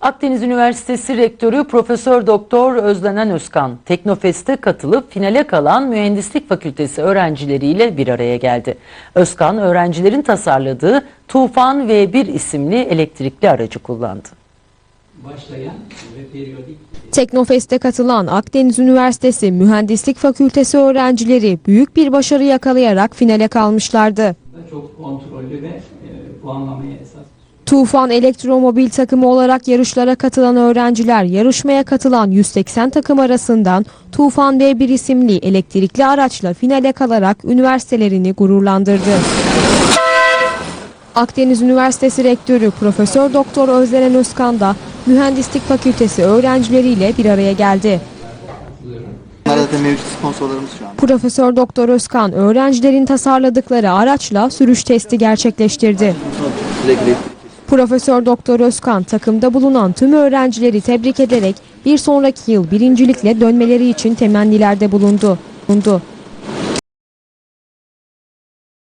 Akdeniz Üniversitesi Rektörü Profesör Doktor Özlenen Özkan, Teknofest'e katılıp finale kalan Mühendislik Fakültesi öğrencileriyle bir araya geldi. Özkan, öğrencilerin tasarladığı Tufan V1 isimli elektrikli aracı kullandı. başlayan ve periyodik Teknofest'e katılan Akdeniz Üniversitesi Mühendislik Fakültesi öğrencileri büyük bir başarı yakalayarak finale kalmışlardı. çok kontrollü ve e, puanlamaya esas Tufan Elektromobil takımı olarak yarışlara katılan öğrenciler yarışmaya katılan 180 takım arasından Tufan V1 isimli elektrikli araçla finale kalarak üniversitelerini gururlandırdı. Akdeniz Üniversitesi Rektörü Profesör Doktor Özlenen Özkan da Mühendislik Fakültesi öğrencileriyle bir araya geldi. Bunlar zaten mevcut sponsorlarımız şu an. Profesör Doktor Özkan öğrencilerin tasarladıkları araçla sürüş testi gerçekleştirdi. Profesör Doktor Özkan takımda bulunan tüm öğrencileri tebrik ederek bir sonraki yıl birincilikle dönmeleri için temennilerde bulundu. bulundu.